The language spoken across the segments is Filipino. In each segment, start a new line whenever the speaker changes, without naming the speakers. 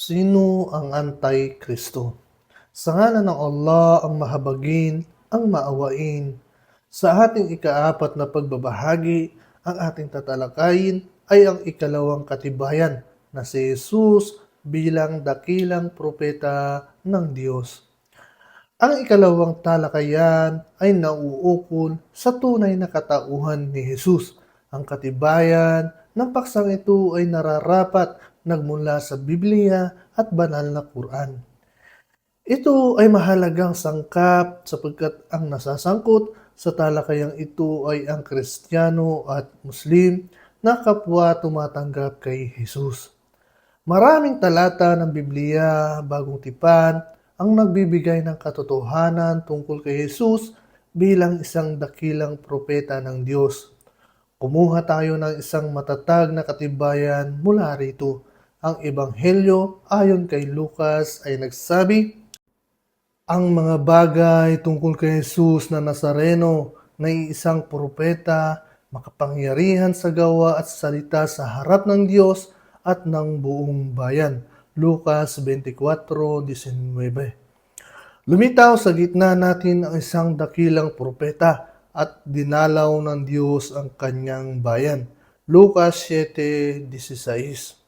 Sino ang Antikristo? Sa ngalan ng Allah ang mahabagin, ang maawain. Sa ating ikaapat na pagbabahagi, ang ating tatalakayin ay ang ikalawang katibayan na si Jesus bilang dakilang propeta ng Diyos. Ang ikalawang talakayan ay nauukol sa tunay na katauhan ni Jesus. Ang katibayan ng paksang ito ay nararapat nagmula sa Biblia at banal na Quran. Ito ay mahalagang sangkap sapagkat ang nasasangkot sa talakayang ito ay ang Kristiyano at Muslim na kapwa tumatanggap kay Jesus. Maraming talata ng Biblia, bagong tipan, ang nagbibigay ng katotohanan tungkol kay Jesus bilang isang dakilang propeta ng Diyos. Kumuha tayo ng isang matatag na katibayan mula rito. Ang Ebanghelyo ayon kay Lucas ay nagsabi, Ang mga bagay tungkol kay Jesus na Nazareno na isang propeta, makapangyarihan sa gawa at salita sa harap ng Diyos at ng buong bayan. Lucas 24:19. Lumitaw sa gitna natin ang isang dakilang propeta at dinalaw ng Diyos ang kanyang bayan. Lucas 7:16.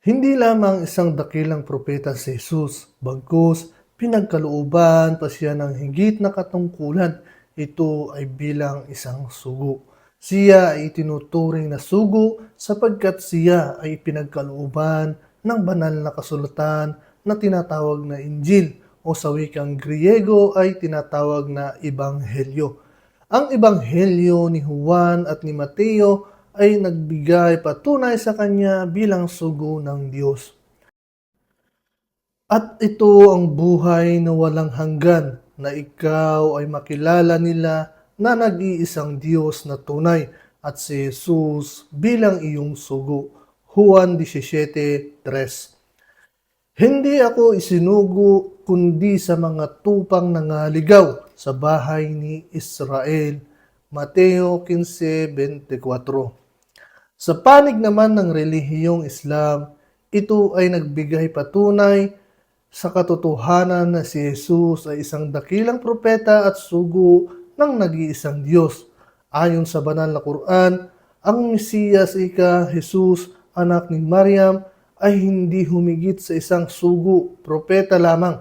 Hindi lamang isang dakilang propeta si Jesus, bagkus pinagkalooban pa siya ng higit na katungkulan. Ito ay bilang isang sugo. Siya ay itinuturing na sugo sapagkat siya ay pinagkalooban ng banal na kasulatan na tinatawag na Injil o sa wikang Griego ay tinatawag na Ebanghelyo. Ang Ebanghelyo ni Juan at ni Mateo ay nagbigay patunay sa kanya bilang sugo ng Diyos. At ito ang buhay na walang hanggan na ikaw ay makilala nila na nag-iisang Diyos na tunay at si Jesus bilang iyong sugo. Juan 17.3 Hindi ako isinugo kundi sa mga tupang nangaligaw sa bahay ni Israel. Mateo 15.24 Sa panig naman ng relihiyong Islam, ito ay nagbigay patunay sa katotohanan na si Jesus ay isang dakilang propeta at sugo ng nag-iisang Diyos. Ayon sa banal na Quran, ang Mesiyas ika Jesus, anak ni Maryam, ay hindi humigit sa isang sugo, propeta lamang.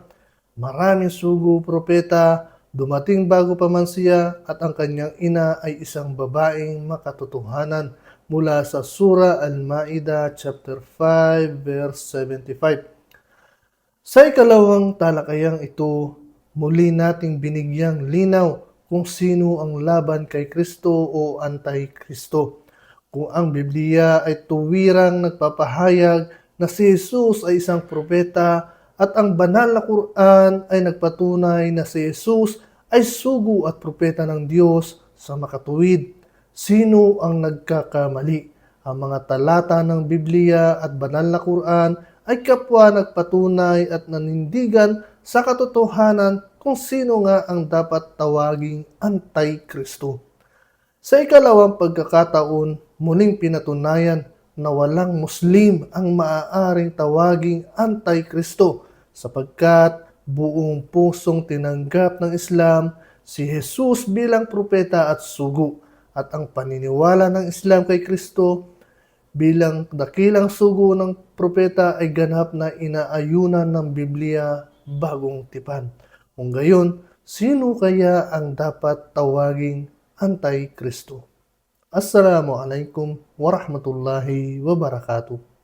Maraming sugo, propeta, dumating bago pa man siya at ang kanyang ina ay isang babaeng makatotohanan mula sa Surah Al-Ma'idah chapter 5 verse 75. Sa ikalawang talakayang ito, muli nating binigyang linaw kung sino ang laban kay Kristo o anti-Kristo. Kung ang Biblia ay tuwirang nagpapahayag na si Jesus ay isang propeta at ang banal na Quran ay nagpatunay na si Jesus ay sugo at propeta ng Diyos sa makatuwid. Sino ang nagkakamali? Ang mga talata ng Biblia at banal na Quran ay kapwa nagpatunay at nanindigan sa katotohanan kung sino nga ang dapat tawaging anti-Kristo. Sa ikalawang pagkakataon, muling pinatunayan na walang Muslim ang maaaring tawaging anti-Kristo sapagkat buong pusong tinanggap ng Islam si Jesus bilang propeta at sugo at ang paniniwala ng Islam kay Kristo bilang dakilang sugo ng propeta ay ganap na inaayunan ng Biblia bagong tipan. Kung gayon, sino kaya ang dapat tawaging anti-Kristo? Assalamualaikum warahmatullahi wabarakatuh.